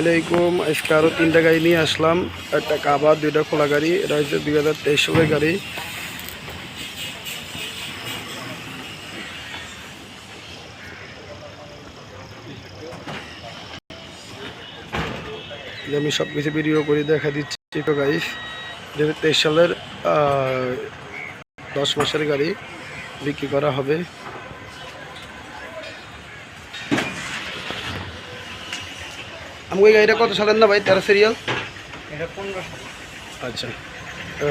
আলাইকুম, আজকে আরও তিনটা গাড়ি নিয়ে আসলাম। একটা কাবা, দুইটা খোলা গাড়ি, এটা হচ্ছে দুই হাজার তেইশ সালের গাড়ি। আমি সব কিছু ভিডিও করে দেখা দিচ্ছি তো গাড়ি দু তেইশ সালের দশ মাসের গাড়ি বিক্রি করা হবে। আমাকে গাড়িটা কত সালের না ভাই? তেরো সিরিয়াল আচ্ছা।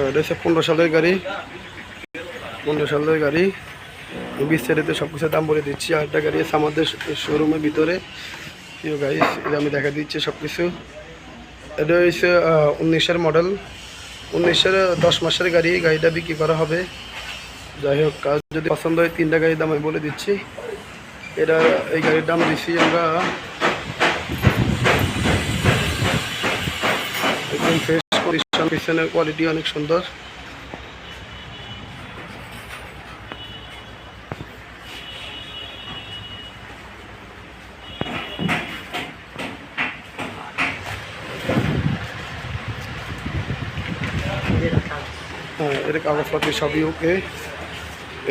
এটা হচ্ছে পনেরো সালের গাড়ি। পনেরো সালের গাড়ি। বিস্তারিত সব কিছু দাম বলে দিচ্ছি। আর একটা গাড়ি আছে আমাদের শোরুমের ভিতরে। গাড়ি এটা আমি দেখা দিচ্ছি সব কিছু এটা হচ্ছে আহ, উনিশের মডেল উনিশের দশ মাসের গাড়ি। গাড়িটা বিক্রি করা হবে। যাই হোক কাজ যদি পছন্দ হয় তিনটা গাড়ির দাম আমি বলে দিচ্ছি। এটা এই গাড়ির দাম দিচ্ছি আমরা একদম ফ্রেশ কন্ডিশন পিছনের কোয়ালিটি অনেক সুন্দর। হ্যাঁ এটা কাগজপত্র সবই ওকে।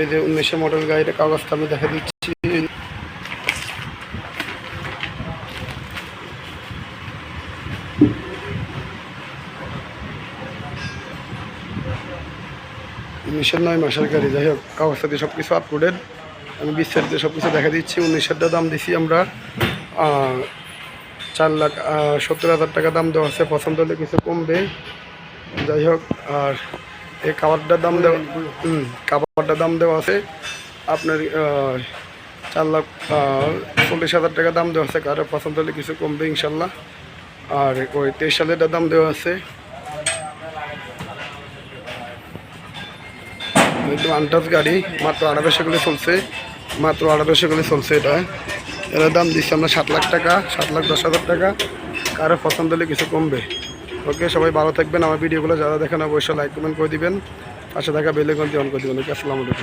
এই যে উনিশশো মডেল গাড়িটা কাগজটা আমি দেখা দিচ্ছি। উনিশের নয় মাসের গাড়ি। যাই হোক, কাগজপাতি সব কিছু আপলোডেড আমি বিস্তারিত সব কিছু দেখা দিচ্ছি। উনিশেরটা দাম দিছি আমরা চার লাখ সত্তর হাজার টাকা দাম দেওয়া আছে। পছন্দ হলে কিছু কমবে। যাই হোক, আর এই খাবারটার দাম দেওয়া হুম খাবারটার দাম দেওয়া আছে। আপনার চার লাখ চল্লিশ হাজার টাকা দাম দেওয়া আছে। কারও পছন্দ হলে কিছু কমবে ইনশাল্লাহ। আর ওই তেইশ সালেরটা দাম দেওয়া আছে। একদম আনটাচ গাড়ি, মাত্র আড়াইশো করে চলছে, মাত্র আড়াইশো করে চলছে এটা। এটার দাম দিচ্ছে আমরা সাত লাখ টাকা, সাত লাখ দশ হাজার টাকা। কারও পছন্দ হলে কিছু কমবে। ওকে, সবাই ভালো থাকবেন। আমার ভিডিওগুলো যারা দেখেন অবশ্যই লাইক কমেন্ট করে দিবেন। পাশে থাকা বেলে গন্তি অন করে দেবেন। ওকে, আসসালামু